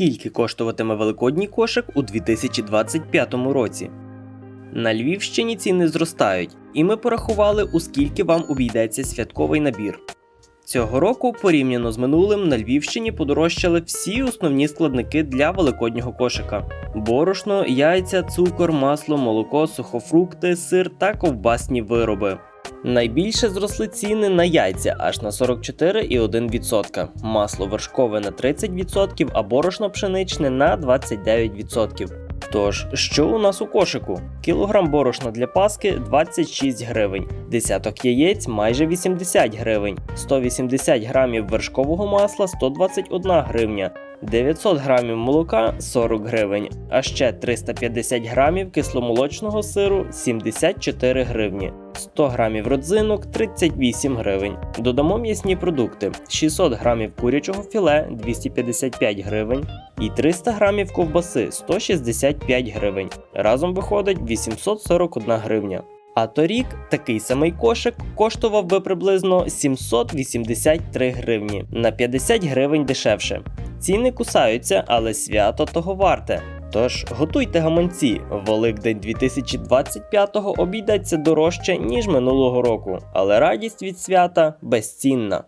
Скільки коштуватиме великодній кошик у 2025 році? На Львівщині ціни зростають, і ми порахували, у скільки вам обійдеться святковий набір. Цього року, порівняно з минулим, на Львівщині подорожчали всі основні складники для великоднього кошика: борошно, яйця, цукор, масло, молоко, сухофрукти, сир та ковбасні вироби. Найбільше зросли ціни на яйця аж на 44,1%, масло вершкове на 30%, а борошно пшеничне на 29%. Тож, що у нас у кошику? Кілограм борошна для паски 26 гривень, десяток яєць майже 80 гривень, 180 грамів вершкового масла 121 гривня, 900 грамів молока 40 гривень, а ще 350 грамів кисломолочного сиру 74 гривні, 100 грамів родзинок 38 гривень. Додамо м'ясні продукти: 600 грамів курячого філе 255 гривень і 300 грамів ковбаси 165 гривень. Разом виходить 841 гривня. А торік такий самий кошик коштував би приблизно 783 гривні на 50 гривень дешевше. Ціни кусаються, але свято того варте. Тож готуйте гаманці, Великдень 2025-го обійдеться дорожче, ніж минулого року, але радість від свята безцінна.